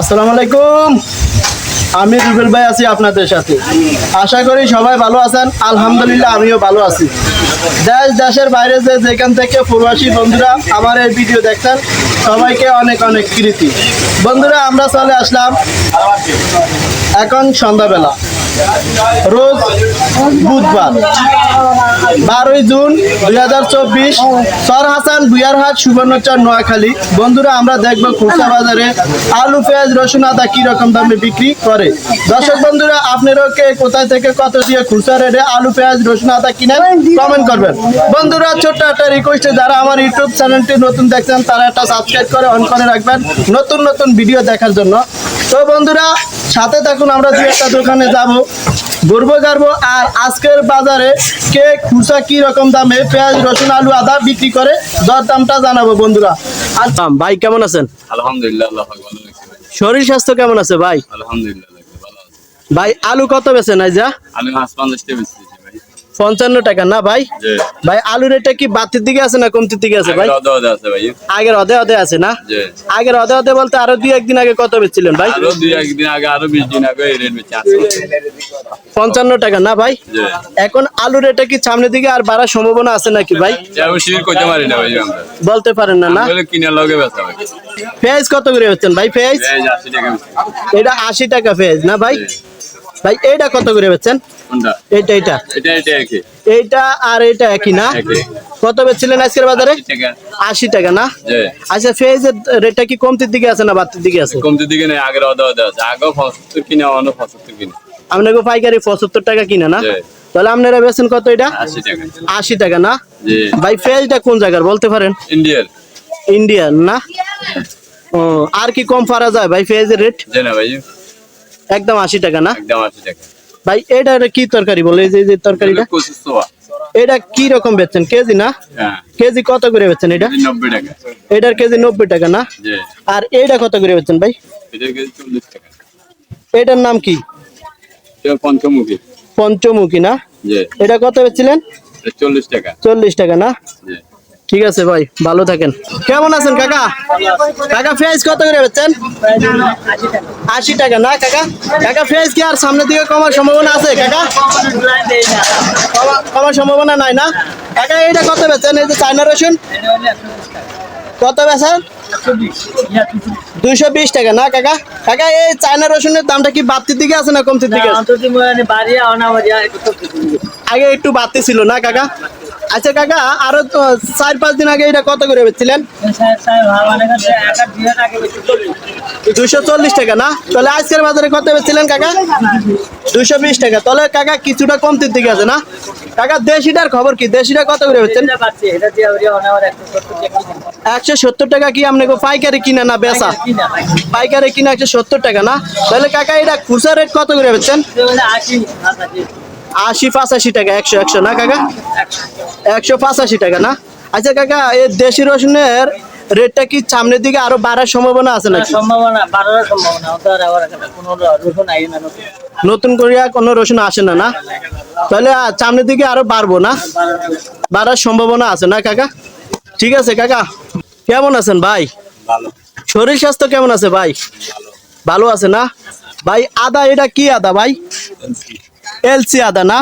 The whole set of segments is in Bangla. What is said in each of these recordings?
আসসালামু আলাইকুম। আমি রুবেল ভাই আছি আপনাদের সাথে। আশা করি সবাই ভালো আছেন। আলহামদুলিল্লাহ, আমিও ভালো আছি। দেশ, দেশের বাইরে যে যেখান থেকে প্রবাসী বন্ধুরা আমার এই ভিডিও দেখছেন, সবাইকে অনেক অনেক কৃতি বন্ধুরা, আমরা চলে আসলাম এখন সন্ধ্যাবেলা। রোজ বুধবার। বারোই জুন দুই হাজার চব্বিশ, সর হাসান বুয়ারহাট সুবর্ণচর, নোয়াখালী। বন্ধুরা, আমরা দেখব খুচরা বাজারে আলু, পেঁয়াজ, রসুন, আদা কি রকম দামে বিক্রি করে। দর্শক বন্ধুরা আপনারাও কে কোথায় থেকে কত দিয়ে খুচরা রেটে আলু, পেঁয়াজ, রসুন, আদা কিনেন কমেন্ট করবেন। বন্ধুরা, ছোট্ট একটা রিকোয়েস্টে যারা আমার ইউটিউব চ্যানেলটি নতুন দেখছেন, তারা একটা সাবস্ক্রাইব করে অন করে রাখবেন নতুন নতুন ভিডিও দেখার জন্য। তো বন্ধুরা, সাথে থাকুন, আমরা দু একটা দোকানে যাব। ঘুরবো গাড়বো আর আজকের বাজারে কে খুচা কি রকম দামে পেঁয়াজ রসুন আলু আদা বিক্রি করে দর দামটা জানাব বন্ধুরা। আচ্ছা ভাই কেমন আছেন? আলহামদুলিল্লাহ আল্লাহ পাক ভালো রাখছে ভাই। শরীর স্বাস্থ্য কেমন আছে ভাই? আলহামদুলিল্লাহ লাগছে ভালো আছে। ভাই আলু কত বেছে নাই যা আমি মাছ পঞ্চাশটা ভাই পঞ্চান্ন টাকা না ভাই? ভাই আলু রেটটা কি বাতির দিকে আছে না কমতির দিকে আছে ভাই? আগের অধে অধে আছে না? আগের অধে অধে বলতে আরও দুই একদিন আগে কত বেচছিলেন ভাই? দুই একদিন আগে আরও বিশ দিন আগে পঞ্চান্ন টাকা না ভাই? এখন আলু রেটটা কি সামনের দিকে আর বাড়ার সম্ভাবনা আছে নাকি ভাই? বলতে পারেন না না? পেঁয়াজ কত করে হচ্ছেন ভাই পেঁয়াজ। এটা আশি টাকা পেঁয়াজ না ভাই? ভাই এইটা কত করে বেচছেন? এইটা এইটা। এটা এটা এইটা আর এইটা একই না? কত বেচছিলেন আজকের বাজারে? আশি টাকা। না? আচ্ছা ফেজের রেটটা কি কমতির দিকে আছে না বাড়তির দিকে আছে? কমতে দিকে নেই আগের অদা অদা আছে। আগেও পঁচাত্তর কিনে অন্য পঁচাত্তর কিনে। আপনাকে পাইকারি পঁচাত্তর টাকা কিনে না? তাহলে আপনারা বেচেন কত এটা? আশি টাকা। না? ভাই পেঁয়াজটা কোন জায়গার বলতে পারেন? ইন্ডিয়ার। ইন্ডিয়ান না? ও আর কি কম পারা যায় ভাই ফেজের রেট? যে না ভাই। একদম আশি টাকা না? একদম আশি টাকা। ভাই এটা এটা কি তরকারি বলে? এই যে তরকারিটা? এটা কি রকম বেচছেন? কেজি না? হ্যাঁ। কেজি কত করে বেচছেন এটা? নব্বই টাকা। এটার কেজি নব্বই টাকা না? আর এইটা কত করে বেচছেন ভাই? এটার কেজি চল্লিশ টাকা। এটার নাম কি? এটা পঞ্চমুখী। পঞ্চমুখী না? এটা কত বেচছিলেন? এটা চল্লিশ টাকা। চল্লিশ টাকা না? ঠিক আছে ভাই ভালো থাকেন। কেমন আছেন কাকা? কাকা পেঁয়াজ কত করে বেচছেন? আশি টাকা না কাকা? কাকা পেঁয়াজ কি আর সামনের দিকে কমার সম্ভাবনা আছে কাকা? কমা- কমার সম্ভাবনা নাই না? কাকা এইটা কত বেচেন এই যে চায়না রসুন? কত বেচেন দুইশো বিশ টাকা না কাকা? কাকা এই চায়না রসুনের দামটা কি বাড়তির দিকে আছে না কমতির দিকে আছে? আগে একটু বাড়তি ছিল না কাকা? আচ্ছা কাকা, আরও চার পাঁচ দিন আগে এটা কত করে বেচছিলেন? দুইশো চল্লিশ টাকা না? তাহলে আজকের বাজারে কত বেচছিলেন, কাকা? দুইশো বিশ টাকা। তাহলে, কাকা, কিছুটা কমতির দিকে আছে না? কাকা, দেশিটার খবর কি? দেশিটা কত করে বেচছেন? একশো সত্তর টাকা কি আপনাকে পাইকারি কিনা না বেচা? পাইকারি কিনা একশো সত্তর টাকা না? তাহলে, কাকা, এটা খুচরা রেট কত করে বেচছেন? আশি পাঁচাশি টাকা একশো একশো না কাকা? একশো পাঁচাশি টাকা না? আচ্ছা কাকা এই দেশি রসুনের রেটটা কি সামনের দিকে আরও বাড়ার সম্ভাবনা আছে নাকি? সম্ভাবনা বাড়ার সম্ভাবনা কোনো রসুন আই না নতুন। নতুন করিয়া কোনো রসুন আসে না না? তাহলে সামনের দিকে আরও বাড়বো না? বাড়ার সম্ভাবনা আছে না কাকা? ঠিক আছে কাকা কেমন আছেন ভাই? শরীর স্বাস্থ্য কেমন আছে ভাই? ভালো আছে না? ভাই আদা এটা কি আদা ভাই? এলসি আদা না?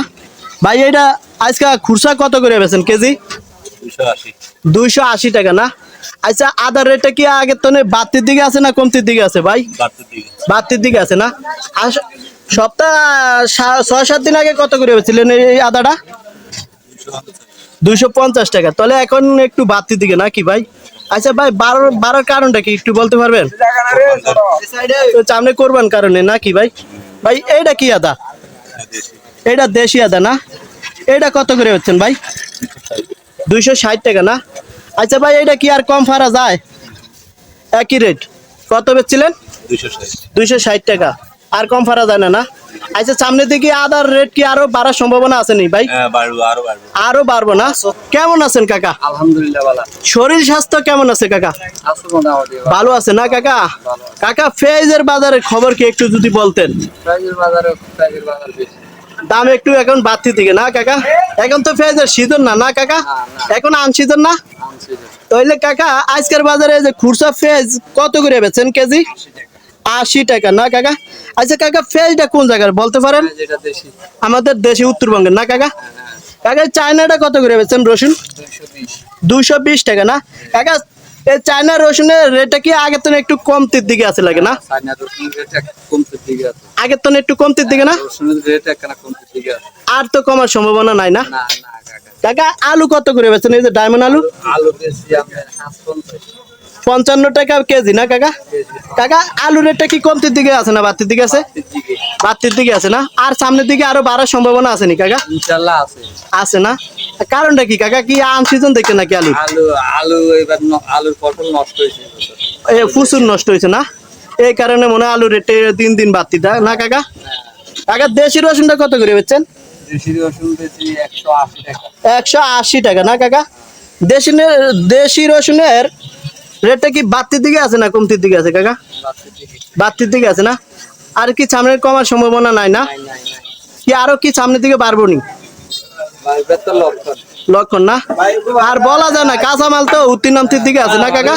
ভাই এটা আজকে খুরসা কত করে বেছেন কেজি? দুইশো আশি। টাকা না? আচ্ছা আদার রেটটা কি আগের তো বাড়তির দিকে আছে না কমতির দিকে আছে ভাই? বাড়তির দিকে আছে। না? সপ্তাহ ছয় সাত দিন আগে কত করে বেছিলেন এই আদাটা? দুইশো পঞ্চাশ টাকা। তাহলে এখন একটু বাড়তির দিকে না কি ভাই? আচ্ছা ভাই বারোর বাড়ার কারণটা কি একটু বলতে পারবেন? সামনে করবেন কারণে না কি ভাই? ভাই এইটা কি আদা? এটা দেশি আদা না? এটা কত করে হচ্ছেন ভাই? দুইশো ষাট টাকা না? আচ্ছা ভাই এটা কি আর কম ফারা যায়? একই রেট কত বেচছিলেন? দুইশো ষাট। টাকা। আর কম ফারা যায় না না? আচ্ছা সামনে দিকে আদার রেট কি আরও বাড়ার সম্ভাবনা আছে নি ভাই? হ্যাঁ আরও বাড়বো। না? কেমন আছেন কাকা? আলহামদুলিল্লাহ শরীর স্বাস্থ্য কেমন আছে কাকা? ভালো আছে না কাকা? কাকা ফেজের বাজারের খবর কি একটু যদি বলতেন? প্রাইজের বাজারে প্রাইজের বাজার বেশি। দাম একটু এখন বাড়তি দিকে। না কাকা? এখন তো ফেজের সিজন না না কাকা? এখন আন সিজন না? তাইলে কাকা আজকের বাজারে যে খুরসা ফেজ কত করে বেছেন কেজি? আশি টাকা না কাকা? আচ্ছা কাকা ফেজটা কোন জায়গার বলতে পারেন? আমাদের দেশে উত্তরবঙ্গের না কাকা? কাকা চায়নাটা কত করে বেচছেন রসুন? দুইশো বিশ টাকা না? কাকা এই চায়না রসুনের রেটটা কি আগের তো একটু কমতির দিকে আছে লাগে না? চায়না রসুনের রেট কমতে দিকে আছে। আগের তো একটু কমতির দিকে না? রসুনের রেট একখানা কমতে দিকে আছে। আর তো কমার সম্ভাবনা নাই না? না না কাকা আলু কত করে বেচছেন এই যে ডায়মন্ড আলু? বেশি পঞ্চান্ন টাকা কেজি না কাকা? কাকা আলু রেটটা কি কমতির দিকে আছে না বাড়তির দিকে আছে? বাড়তির দিকে। আছে না? আর সামনের দিকে আরও বাড়ার সম্ভাবনা আছে নি কাকা? আছে না? কারণটা কি? কাকা কি আম সিজন দেখে নাকি আলু? আলু আলু এবার আলুর পটল নষ্ট হয়েছে প্রচুর নষ্ট হয়েছে না? এই কারণে মনে হয় আলু রেটে দিন দিন বাড়তি দেয় না কাকা? কাকা দেশি রসুনটা কত করে বেচছেন? দেশি রসুন একশো আশি টাকা। একশো আশি টাকা না কাকা? দেশি দেশি রসুনের রেটটা কি বাড়তির দিকে আছে না কমতির দিকে আছে কাকা? বাড়তি দিকে। বাড়তির দিকে আছে না? আর কি সামনের কমার সম্ভাবনা নাই না। কি আরও কি সামনের দিকে পারব নি? লক্ষণ। না? আর বলা যায় না কাঁচামাল তো উত্তীর্ণ দিকে আছে না কাকা?